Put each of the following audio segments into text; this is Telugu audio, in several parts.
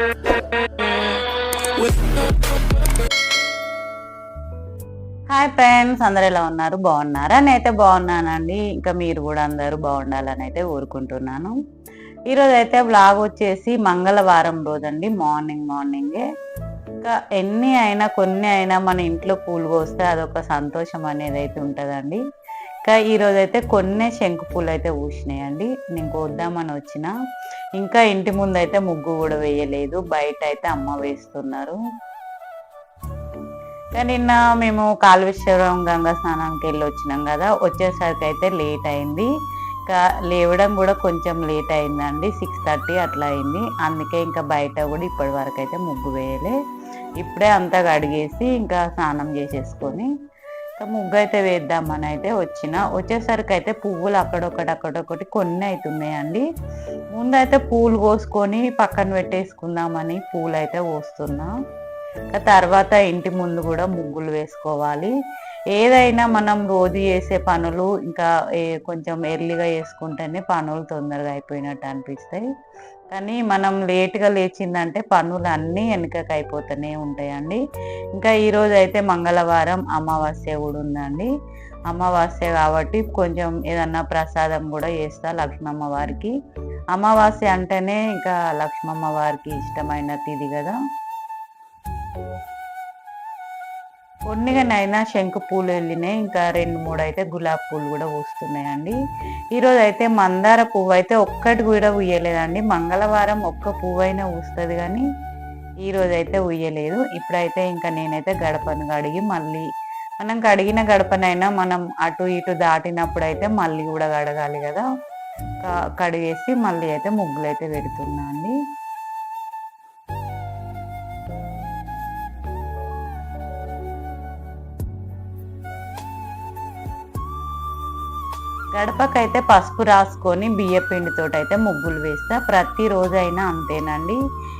హాయ్ ఫ్రెండ్స్ అందరు ఎలా ఉన్నారు? బాగున్నారా? నేనైతే బాగున్నానండి. ఇంకా మీరు కూడా అందరూ బాగుండాలని అయితే కోరుకుంటున్నాను ఈరోజు అయితే బ్లాగ్ వచ్చేసి మంగళవారం రోజండి. మార్నింగ్ మార్నింగే ఇంకా ఎన్ని అయినా కొన్ని అయినా మన ఇంట్లో పూలు కోస్తే అదొక సంతోషం అనేది అయితే ఉంటుందండి. ఈరోజు అయితే కొన్ని శంకు పూలు అయితే పూసినాయండి. నేను కోద్దామని వచ్చిన. ఇంకా ఇంటి ముందు అయితే ముగ్గు కూడా వేయలేదు. బయట అయితే అమ్మ వేస్తున్నారు. కానీ నిన్న మేము కాళేశ్వరం గంగా స్నానానికి వెళ్ళి వచ్చినాం కదా. వచ్చేసరికి అయితే లేట్ అయింది. ఇంకా లేవడం కూడా కొంచెం లేట్ అయిందండి. సిక్స్ థర్టీ అట్లా అయింది. అందుకే ఇంకా బయట కూడా ఇప్పటి వరకు అయితే ముగ్గు వేయలే. ఇప్పుడే అంతా కడిగేసి ఇంకా స్నానం చేసేసుకొని ముగ్గు అయితే వేద్దామని అయితే వచ్చిన. వచ్చేసరికి అయితే పువ్వులు అక్కడొకటి అక్కడొకటి కొన్ని అవుతున్నాయండి ముందైతే పూలు కోసుకొని పక్కన పెట్టేసుకుందామని పూలు అయితే పోస్తున్నా ఇంకా తర్వాత ఇంటి ముందు కూడా ముగ్గులు వేసుకోవాలి. ఏదైనా మనం రోజు చేసే పనులు ఇంకా కొంచెం ఎర్లీగా చేసుకుంటేనే పనులు తొందరగా అయిపోయినట్టు అనిపిస్తాయి. కానీ మనం లేట్గా లేచిందంటే పనులు అన్నీ వెనుకకు అయిపోతూనే ఉంటాయండి. ఇంకా ఈరోజు అయితే మంగళవారం అమావాస్య కూడా ఉందండి. అమావాస్య కాబట్టి కొంచెం ఏదన్నా ప్రసాదం కూడా చేస్తా లక్ష్మమ్మ వారికి. అమావాస్య అంటేనే ఇంకా లక్ష్మమ్మ వారికి ఇష్టమైన తిది కదా. కొన్నిగానైనా శంకు పూలు వెళ్ళినాయి. ఇంకా రెండు మూడు అయితే గులాబీ పూలు కూడా పూస్తున్నాయండి. ఈరోజు అయితే మందార పువ్వు అయితే ఒక్కటి కూడా ఉయ్యలేదండి. మంగళవారం ఒక్క పువ్వు అయినా పూస్తుంది కానీ ఈరోజు అయితే ఉయ్యలేదు. ఇప్పుడైతే ఇంకా నేనైతే గడపను కడిగి మళ్ళీ మనం కడిగిన గడపనైనా మనం అటు ఇటు దాటినప్పుడు అయితే మళ్ళీ కూడా కడగాలి కదా. కడిగేసి మళ్ళీ అయితే ముగ్గులు అయితే పెడుతున్నాను. గడపకైతే పసుపు రాసుకొని బియ్యపిండితో అయితే ముగ్గులు వేస్తా. ప్రతిరోజైనా అంతేనండి.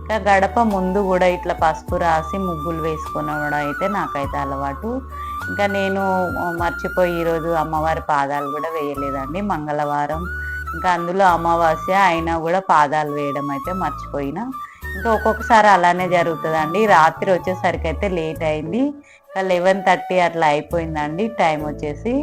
ఇంకా గడప ముందు కూడా ఇట్లా పసుపు రాసి ముగ్గులు వేసుకునడం అయితే నాకైతే అలవాటు. ఇంకా నేను మర్చిపోయి ఈరోజు అమ్మవారి పాదాలు కూడా వేయలేదండి. మంగళవారం ఇంకా అందులో అమావాస్య అయినా కూడా పాదాలు వేయడం అయితే మర్చిపోయినా. ఇంకా ఒక్కొక్కసారి అలానే జరుగుతుందండి. రాత్రి వచ్చేసరికి అయితే లేట్ అయింది. ఇంకా లెవెన్ థర్టీ అట్లా అయిపోయిందండి. టైం వచ్చేసి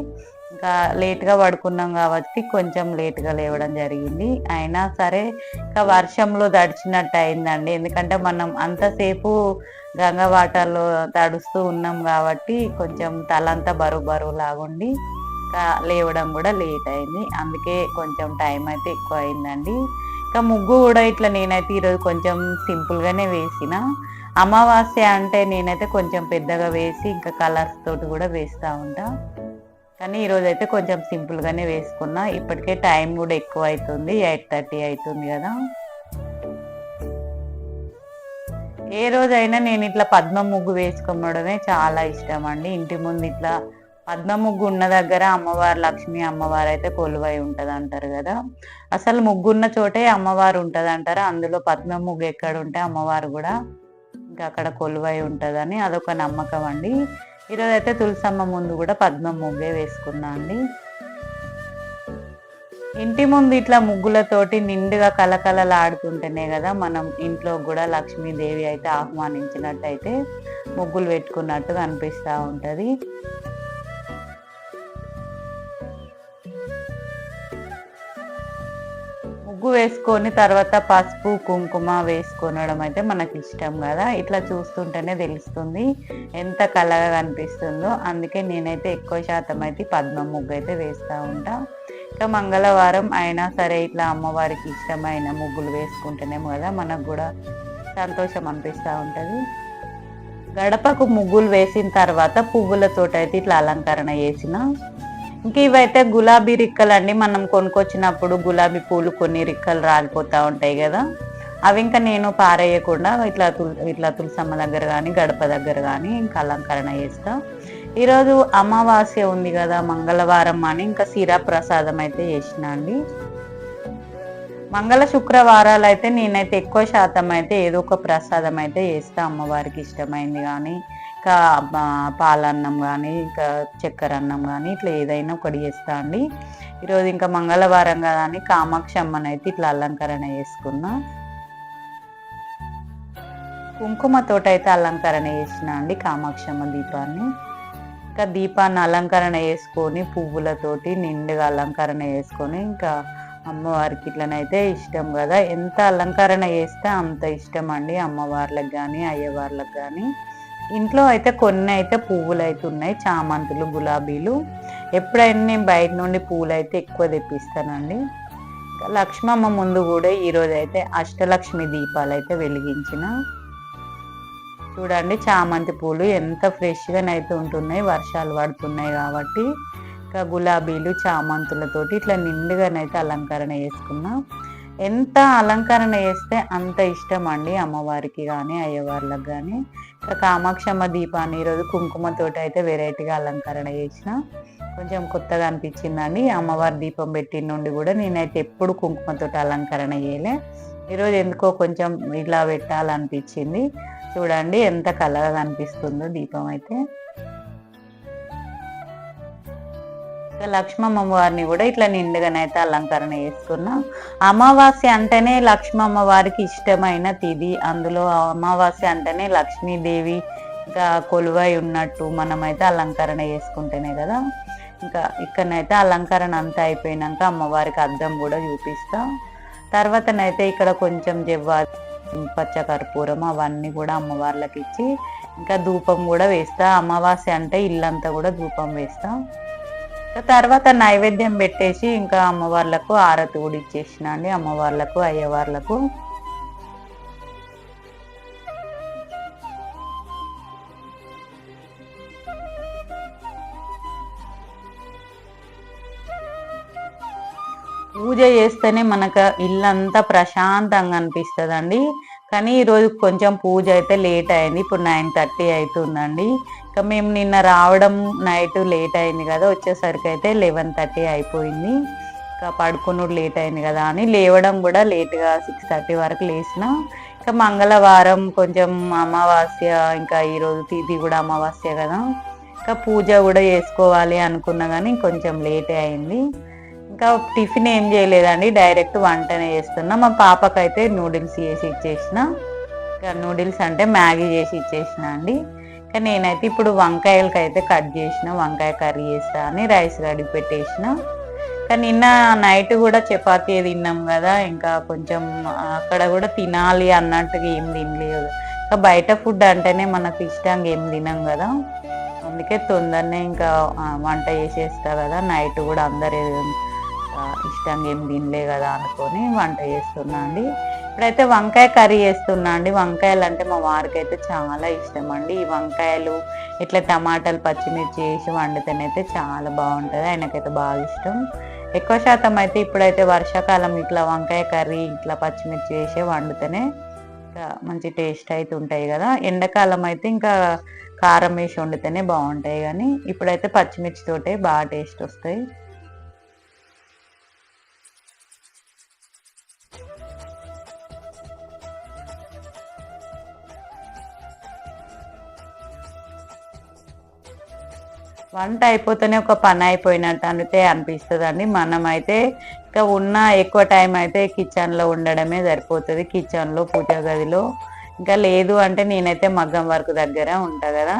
ఇంకా లేట్గా పడుకున్నాం కాబట్టి కొంచెం లేట్గా లేవడం జరిగింది. అయినా సరే ఇంకా వర్షంలో తడిచినట్టు అయిందండి. ఎందుకంటే మనం అంతసేపు గంగ వాటర్లో తడుస్తూ ఉన్నాం కాబట్టి కొంచెం తలంతా బరువు బరువు లాగుండి ఇంకా లేవడం కూడా లేట్ అయింది. అందుకే కొంచెం టైం అయితే ఎక్కువ అయిందండి ఇంకా ముగ్గు కూడా ఇట్లా నేనైతే ఈరోజు కొంచెం సింపుల్గానే వేసిన. అమావాస్య అంటే నేనైతే కొంచెం పెద్దగా వేసి ఇంకా కలర్స్ తోటి కూడా వేస్తూ ఉంటాను కానీ ఈరోజు అయితే కొంచెం సింపుల్గానే వేసుకున్నా. ఇప్పటికే టైం కూడా ఎక్కువ అవుతుంది ఎయిట్ థర్టీ అవుతుంది కదా. ఏ రోజైనా నేను ఇట్లా పద్మ ముగ్గు వేసుకోవడమే చాలా ఇష్టం అండి. ఇంటి ముందు ఇట్లా పద్మ ముగ్గు ఉన్న దగ్గర అమ్మవారు లక్ష్మి అమ్మవారు అయితే కొలువై ఉంటుంది అంటారు కదా. అసలు ముగ్గున్న చోటే అమ్మవారు ఉంటుంది అంటారు అందులో పద్మ ముగ్గు ఎక్కడ ఉంటే అమ్మవారు కూడా ఇంకా అక్కడ కొలువై ఉంటుందని అదొక నమ్మకం అండి. ఈరోజు అయితే తులసమ్మ ముందు కూడా పద్మం ముగ్గే వేసుకున్నా అండి. ఇంటి ముందు ఇట్లా ముగ్గులతోటి నిండుగా కలకలలాడుతుంటేనే కదా మనం ఇంట్లో కూడా లక్ష్మీదేవి అయితే ఆహ్వానించినట్టయితే ముగ్గులు పెట్టుకున్నట్టుగా అనిపిస్తూ ఉంటుంది. ముగ్గు వేసుకొని తర్వాత పసుపు కుంకుమ వేసుకొనడం అయితే మనకి ఇష్టం కదా. ఇట్లా చూస్తుంటేనే తెలుస్తుంది ఎంత కలగా కనిపిస్తుందో అందుకే నేనైతే ఎక్కువ శాతం అయితే పద్మ ముగ్గు అయితే వేస్తూ ఉంటా. ఇంకా మంగళవారం అయినా సరే ఇట్లా అమ్మవారికి ఇష్టమైన ముగ్గులు వేసుకుంటేనేమో కదా మనకు కూడా సంతోషం అనిపిస్తూ ఉంటుంది. గడపకు ముగ్గులు వేసిన తర్వాత పువ్వులతోటైతే ఇట్లా అలంకరణ చేసిన. ఇంకా ఇవైతే గులాబీ రిక్కలు అండి మనం కొనుక్కొచ్చినప్పుడు గులాబీ పూలు కొన్ని రిక్కలు రాలిపోతూ ఉంటాయి కదా. అవి ఇంకా నేను పారేయకుండా ఇట్లా తుల్ ఇట్లా తులసమ్మ దగ్గర కానీ గడప దగ్గర కానీ ఇంకా అలంకరణ చేస్తా. ఈరోజు అమావాస్య ఉంది కదా మంగళవారం అని ఇంకా సిరా ప్రసాదం అయితే చేసిన అండి. మంగళ శుక్రవారాలు అయితే నేనైతే ఎక్కువ శాతం అయితే ఏదో ఒక ప్రసాదం అయితే చేస్తా. అమ్మవారికి ఇష్టమైంది కానీ ఇంకా పాలన్నం కానీ ఇంకా చక్కెర అన్నం కానీ ఇట్లా ఏదైనా ఒకటి చేస్తా అండి. ఈరోజు ఇంకా మంగళవారం కదా అని కామాక్షి అమ్మని అయితే ఇట్లా అలంకరణ చేసుకున్నా. కుంకుమతోట అయితే అలంకరణ చేసిన అండి కామాక్షమ్మ దీపాన్ని. ఇంకా దీపాన్ని అలంకరణ చేసుకొని పువ్వులతోటి నిండుగా అలంకరణ చేసుకొని ఇంకా అమ్మవారికి ఇట్లనైతే ఇష్టం కదా. ఎంత అలంకరణ చేస్తే అంత ఇష్టం అండి అమ్మవార్లకు కానీ అయ్యవార్లకు కానీ ఇంట్లో అయితే కొన్ని అయితే పువ్వులు అయితే ఉన్నాయి చామంతులు గులాబీలు. ఎప్పుడైనా నేను బయట నుండి పువ్వులు అయితే ఎక్కువ తెప్పిస్తానండి. లక్ష్మమ్మ ముందు కూడా ఈరోజు అయితే అష్టలక్ష్మి దీపాలు అయితే వెలిగించిన. చూడండి చామంతి పూలు ఎంత ఫ్రెష్గానైతే ఉంటున్నాయి వర్షాలు పడుతున్నాయి కాబట్టి. ఇంకా గులాబీలు చామంతులతోటి ఇట్లా నిండుగానైతే అలంకరణ చేసుకున్నాం. ఎంత అలంకరణ చేస్తే అంత ఇష్టం అండి అమ్మవారికి కానీ అయ్యవార్లకు కానీ కామాక్షమ్మ దీపాన్ని ఈరోజు కుంకుమతోటి అయితే వెరైటీగా అలంకరణ చేసిన. కొంచెం కొత్తగా అనిపించిందండి. అమ్మవారి దీపం పెట్టిన నుండి కూడా నేనైతే ఎప్పుడు కుంకుమతోటి అలంకరణ చేయలే. ఈరోజు ఎందుకో కొంచెం ఇలా పెట్టాలనిపించింది. చూడండి ఎంత కలగా కనిపిస్తుందో దీపం అయితే. లక్ష్మమ్మ వారిని కూడా ఇట్లా నిండుగానైతే అలంకరణ చేసుకున్నాం అమావాస్య అంటేనే లక్ష్మమ్మ వారికి ఇష్టమైన తిది. అందులో అమావాస్య అంటేనే లక్ష్మీదేవి ఇంకా కొలువై ఉన్నట్టు మనమైతే అలంకరణ చేసుకుంటేనే కదా. ఇంకా ఇక్కడనైతే అలంకరణ అంతా అయిపోయినాక అమ్మవారికి అద్దం కూడా చూపిస్తాం. తర్వాతనైతే ఇక్కడ కొంచెం జవ్వ పచ్చ కర్పూరం అవన్నీ కూడా అమ్మవార్లకి ఇచ్చి ఇంకా ధూపం కూడా వేస్తా. అమావాస్య అంటే ఇల్లంతా కూడా ధూపం వేస్తాం. తర్వాత నైవేద్యం పెట్టేసి ఇంకా అమ్మవార్లకు ఆరతి కూడా ఇచ్చేసిన అండి. అమ్మవార్లకు అయ్యవార్లకు. పూజ చేస్తేనే మనకు ఇల్లంతా ప్రశాంతంగా అనిపిస్తుంది కానీ ఈరోజు కొంచెం పూజ అయితే లేట్ అయింది. ఇప్పుడు నైన్ థర్టీ అవుతుందండి ఇంకా మేము నిన్న రావడం నైట్ లేట్ అయింది కదా వచ్చేసరికి అయితే లెవెన్ థర్టీ అయిపోయింది. ఇంకా పడుకునుడు లేట్ అయింది కదా అని లేవడం కూడా లేట్గా సిక్స్ థర్టీ వరకు లేచిన. ఇంకా మంగళవారం కొంచెం అమావాస్య ఇంకా ఈరోజు తిథి కూడా అమావాస్య కదా. ఇంకా పూజ కూడా చేసుకోవాలి అనుకున్నా కానీ కొంచెం లేట్ అయింది. ఇంకా టిఫిన్ ఏం చేయలేదండి. డైరెక్ట్ వంటనే చేస్తున్నా. మా పాపకైతే నూడిల్స్ చేసి ఇచ్చేసిన. ఇంకా నూడిల్స్ అంటే మ్యాగీ చేసి ఇచ్చేసిన అండి. ఇంకా నేనైతే ఇప్పుడు వంకాయలకి అయితే కట్ చేసిన. వంకాయ కర్రీ చేస్తా అని రైస్ రెడీ పెట్టేసిన. కానీ నిన్న నైట్ కూడా చపాతీ తిన్నాం కదా. ఇంకా కొంచెం అక్కడ కూడా తినాలి అన్నట్టుగా ఏం తినలేదు. ఇంకా బయట ఫుడ్ అంటేనే మనకు ఇష్టంగా ఏం తినాం కదా. అందుకే తొందరనే ఇంకా వంట చేసేస్తా కదా. నైట్ కూడా అందరు ఇష్టంగా ఏం తినలే కదా అనుకొని వంట చేస్తున్నా అండి. ఇప్పుడైతే వంకాయ కర్రీ చేస్తున్నా అండి. వంకాయలు అంటే మా వారికి అయితే చాలా ఇష్టం అండి. ఈ వంకాయలు ఇట్లా టమాటాలు పచ్చిమిర్చి వేసి వండితేనైతే చాలా బాగుంటుంది. ఆయనకైతే బాగా ఇష్టం. ఎక్కువ శాతం అయితే ఇప్పుడైతే వర్షాకాలం ఇట్లా వంకాయ కర్రీ ఇట్లా పచ్చిమిర్చి వేసి వండితేనే ఇంకా మంచి టేస్ట్ అయితే ఉంటాయి కదా. ఎండాకాలం అయితే ఇంకా కారం వేసి వండితేనే బాగుంటాయి కానీ ఇప్పుడైతే పచ్చిమిర్చితోటే బాగా టేస్ట్ వస్తాయి. వంట అయిపోతేనే ఒక పని అయిపోయినట్టు అంటే అనిపిస్తుంది అండి మనమైతే ఇంకా ఉన్న ఎక్కువ టైం అయితే కిచెన్లో ఉండడమే సరిపోతుంది. కిచెన్లో పూజ గదిలో. ఇంకా లేదు అంటే నేనైతే మగ్గం వర్క్ దగ్గర ఉంటా కదా.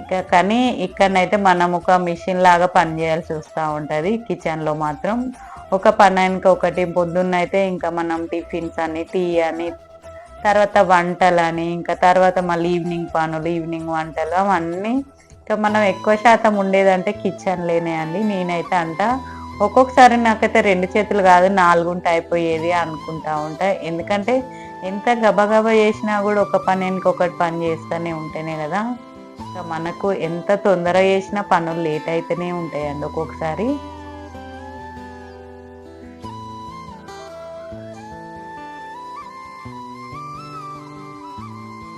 ఇంకా కానీ ఇక్కడనైతే మనం ఒక మిషన్ లాగా పని చేయాల్సి వస్తూ ఉంటుంది. కిచెన్లో మాత్రం ఒక పని ఇంకా ఒకటి పొద్దున్న అయితే ఇంకా మనం టిఫిన్స్ అని టీ అని తర్వాత వంటలని ఇంకా తర్వాత మళ్ళీ ఈవినింగ్ పనులు ఈవినింగ్ వంటలు అవన్నీ ఇంకా మనం ఎక్కువ శాతం ఉండేదంటే కిచెన్లోనే అండి. నేనైతే అంట ఒక్కొక్కసారి నాకైతే రెండు చేతులు కాదు నాలుగుంట అయిపోయేది అనుకుంటా ఉంటా. ఎందుకంటే ఎంత గబగబా చేసినా కూడా ఒక పని ఇంకొకటి పని చేస్తూనే ఉంటేనే కదా. ఇంకా మనకు ఎంత తొందర చేసినా పనులు లేట్ అయితేనే ఉంటాయండి ఒక్కొక్కసారి.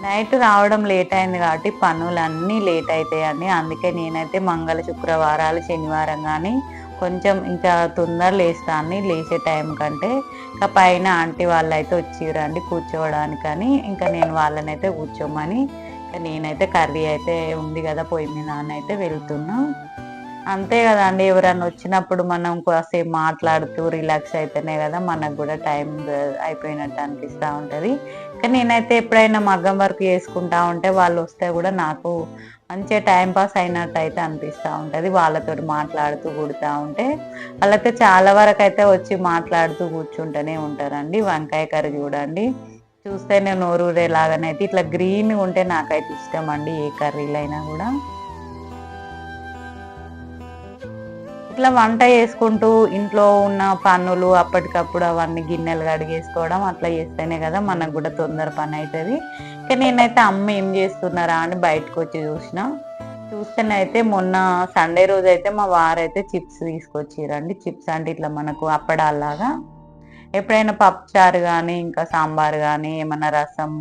నైట్ రావడం లేట్ అయింది కాబట్టి పనులన్నీ లేట్ అవుతాయండి అందుకే నేనైతే మంగళ శుక్రవారాలు శనివారం కానీ కొంచెం ఇంకా తొందర లేస్తాను లేచే టైం కంటే ఇంకా పైన ఆంటీ వాళ్ళు అయితే వచ్చిరండి కూర్చోవడానికని ఇంకా నేను వాళ్ళనైతే కూర్చోమని నేనైతే కర్రీ అయితే ఉంది కదా పొయ్యి మీద నాన్న అయితే వెళ్తున్నా. అంతే కదండి ఎవరన్నా వచ్చినప్పుడు మనం కాసేపు మాట్లాడుతూ రిలాక్స్ అయితేనే కదా మనకు కూడా టైం అయిపోయినట్టు అనిపిస్తూ ఉంటుంది. కానీ నేనైతే ఎప్పుడైనా మగ్గం వర్క్ చేసుకుంటా ఉంటే వాళ్ళు వస్తే కూడా నాకు మంచిగా టైం పాస్ అయినట్టు అయితే అనిపిస్తూ ఉంటుంది. వాళ్ళతో మాట్లాడుతూ కుడుతూ ఉంటే వాళ్ళైతే చాలా వరకు అయితే వచ్చి మాట్లాడుతూ కూర్చుంటూనే ఉంటారండి. వంకాయ కర్రీ చూడండి. చూస్తేనే నోరూరేలాగానైతే ఇట్లా గ్రీన్ ఉంటే నాకైతే ఇష్టం అండి ఏ కర్రీలైనా కూడా. ఇట్లా వంట చేసుకుంటూ ఇంట్లో ఉన్న పన్నులు అప్పటికప్పుడు అవన్నీ గిన్నెలు కడిగేసుకోవడం అట్లా చేస్తేనే కదా మనకు కూడా తొందర పని అవుతుంది కానీ నేనైతే అమ్మ ఏం చేస్తున్నారా అని బయటకు వచ్చి చూసిన. చూస్తేనైతే మొన్న సండే రోజు అయితే మా వారైతే చిప్స్ తీసుకొచ్చిరండి. చిప్స్ అంటే ఇట్లా మనకు అప్పడాల్లాగా. ఎప్పుడైనా పప్పుచారు కానీ ఇంకా సాంబార్ కానీ ఏమన్నా రసం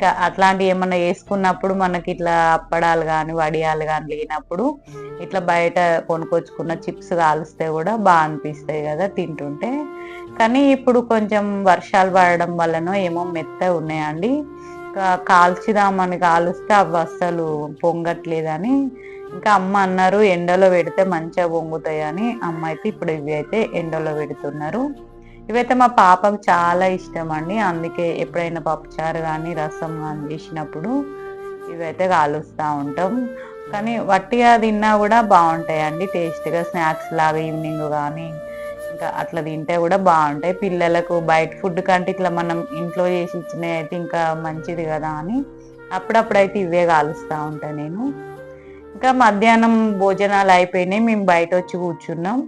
ఇంకా అట్లాంటివి ఏమన్నా వేసుకున్నప్పుడు మనకి ఇట్లా అప్పడాలు కానీ వడియాలు కానీ లేనప్పుడు ఇట్లా బయట కొనుక్కొచ్చుకున్న చిప్స్ కాలుస్తే కూడా బాగా అనిపిస్తాయి కదా తింటుంటే. కానీ ఇప్పుడు కొంచెం వర్షాలు పడడం వల్లనో ఏమో మెత్త ఉన్నాయండి. కాల్చిదామని కాలుస్తే అవి అస్సలు పొంగట్లేదని. ఇంకా అమ్మ అన్నారు ఎండలో పెడితే మంచిగా పొంగుతాయి అని అమ్మ అయితే ఇప్పుడు ఇవి అయితే ఎండలో పెడుతున్నారు. ఇవైతే మా పాపకు చాలా ఇష్టం అండి అందుకే ఎప్పుడైనా పప్పుచారు కానీ రసం కానీ చేసినప్పుడు ఇవైతే కాలుస్తూ ఉంటాం. కానీ వట్టిగా తిన్నా కూడా బాగుంటాయండి. టేస్ట్గా స్నాక్స్ లాగా ఈవినింగ్ కానీ ఇంకా అట్లా తింటే కూడా బాగుంటాయి. పిల్లలకు బయట ఫుడ్ కంటే ఇట్లా మనం ఇంట్లో చేసి ఇచ్చినవి అయితే ఇంకా మంచిది కదా అని అప్పుడప్పుడైతే ఇవే కాలుస్తూ ఉంటాను నేను. ఇంకా మధ్యాహ్నం భోజనాలు అయిపోయినాయి. మేము బయట వచ్చి కూర్చున్నాం.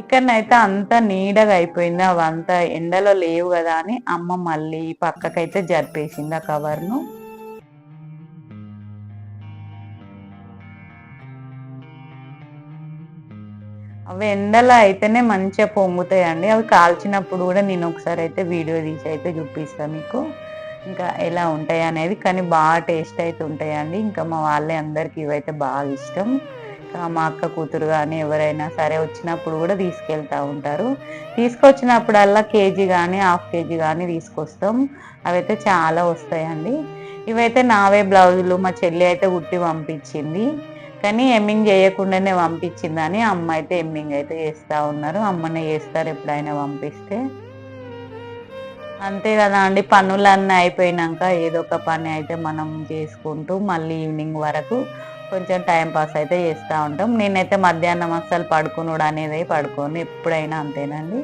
ఇక్కడనైతే అంత నీడగా అయిపోయింది. అవంతా ఎండలో లేవు కదా అని అమ్మ మళ్ళీ పక్కకైతే జరిపేసింది ఆ కవర్ను. అవి ఎండలో అయితేనే మంచిగా పొంగుతాయండి. అవి కాల్చినప్పుడు కూడా నేను ఒకసారి అయితే వీడియో తీసి అయితే చూపిస్తాను మీకు. ఇంకా ఎలా ఉంటాయి అనేది కానీ బాగా టేస్ట్ అయితే ఉంటాయండి. ఇంకా మా వాళ్ళే అందరికీ ఇవైతే బాగా ఇష్టం. మా అక్క కూతురు కానీ ఎవరైనా సరే వచ్చినప్పుడు కూడా తీసుకెళ్తూ ఉంటారు. తీసుకొచ్చినప్పుడల్లా కేజీ కానీ హాఫ్ కేజీ కానీ తీసుకొస్తాం. అవైతే చాలా వస్తాయండి. ఇవైతే నావే బ్లౌజులు మా చెల్లి అయితే కుట్టి పంపించింది. కానీ ఎమ్మింగ్ చేయకుండానే పంపించిందని అమ్మ అయితే ఎమ్మింగ్ అయితే చేస్తూ ఉన్నారు. అమ్మనే చేస్తారు ఎప్పుడైనా పంపిస్తే. అంతే కదా అండి పనులన్నీ అయిపోయినాక ఏదో ఒక పని అయితే మనం చేసుకుంటూ మళ్ళీ ఈవినింగ్ వరకు కొంచెం టైం పాస్ అయితే చేస్తూ ఉంటాం. నేనైతే మధ్యాహ్నం అస్సలు పడుకునుడు అనేది పడుకోను. ఎప్పుడైనా అంతేనండి.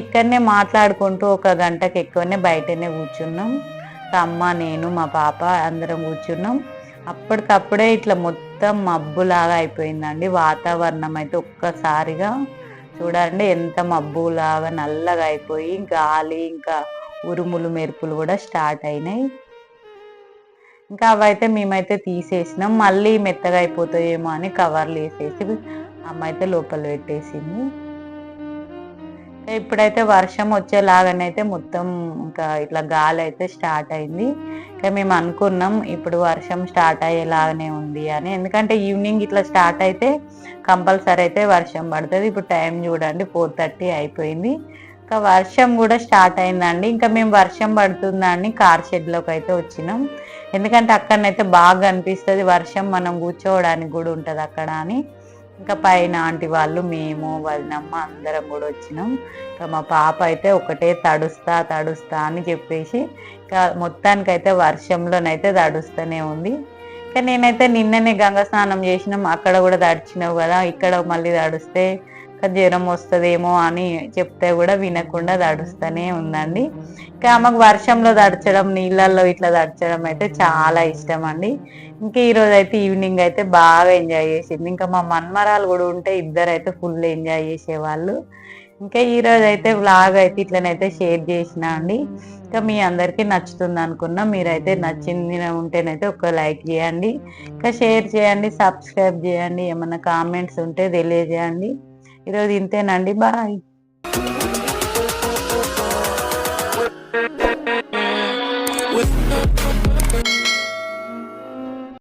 ఇక్కడనే మాట్లాడుకుంటూ ఒక గంటకి ఎక్కువనే బయటనే కూర్చున్నాం. అమ్మ నేను మా పాప అందరం కూర్చున్నాం. అప్పటికప్పుడే ఇట్లా మొత్తం మబ్బులాగా అయిపోయిందండి. వాతావరణం అయితే ఒక్కసారిగా చూడండి ఎంత మబ్బులాగా నల్లగా అయిపోయి గాలి ఇంకా ఉరుములు మెరుపులు కూడా స్టార్ట్ అయినాయి. ఇంకా అవైతే మేమైతే తీసేసినాం. మళ్ళీ మెత్తగా అయిపోతాయేమో అని కవర్లు వేసేసి అమ్మ అయితే లోపల పెట్టేసింది. ఇప్పుడైతే వర్షం వచ్చేలాగానైతే మొత్తం ఇంకా ఇట్లా గాలి అయితే స్టార్ట్ అయింది. ఇంకా మేము అనుకున్నాం ఇప్పుడు వర్షం స్టార్ట్ అయ్యేలాగానే ఉంది అని. ఎందుకంటే ఈవినింగ్ ఇట్లా స్టార్ట్ అయితే కంపల్సరీ అయితే వర్షం పడుతుంది. ఇప్పుడు టైం చూడండి ఫోర్ థర్టీ అయిపోయింది. ఇంకా వర్షం కూడా స్టార్ట్ అయిందండి. ఇంకా మేము వర్షం పడుతుందని కార్ షెడ్లోకి అయితే వచ్చినాం. ఎందుకంటే అక్కడనైతే బాగా అనిపిస్తుంది. వర్షం మనం కూర్చోవడానికి కూడా ఉంటుంది అక్కడ అని. ఇంకా పైన ఆంటీ వాళ్ళు మేము వదినమ్మ అందరం కూడా వచ్చినాం. ఇంకా మా పాప అయితే ఒకటే తడుస్తా తడుస్తా అని చెప్పేసి ఇంకా మొత్తానికైతే వర్షంలోనైతే తడుస్తూనే ఉంది. ఇంకా నేనైతే నిన్ననే గంగ స్నానం చేసినాం. అక్కడ కూడా తడిచినావు కదా. ఇక్కడ మళ్ళీ తడుస్తే జ్వరం వస్తుందేమో అని చెప్తే కూడా వినకుండా దడుస్తూనే ఉందండి. ఇంకా ఆమెకు వర్షంలో తడచడం నీళ్ళల్లో ఇట్లా తడచడం అయితే చాలా ఇష్టం అండి. ఇంకా ఈరోజు అయితే ఈవినింగ్ అయితే బాగా ఎంజాయ్ చేసింది. ఇంకా మా మన్మరాలు కూడా ఉంటే ఇద్దరు అయితే ఫుల్ ఎంజాయ్ చేసేవాళ్ళు. ఇంకా ఈరోజు అయితే వ్లాగ్ అయితే ఇట్లనైతే షేర్ చేసిన అండి. ఇంకా మీ అందరికీ నచ్చుతుంది అనుకున్నా మీరైతే నచ్చింది ఉంటేనైతే ఒక లైక్ చేయండి. ఇంకా షేర్ చేయండి సబ్స్క్రైబ్ చేయండి. ఏమైనా కామెంట్స్ ఉంటే తెలియజేయండి. ఈరోజు ఇంతేనండి. బాయ్.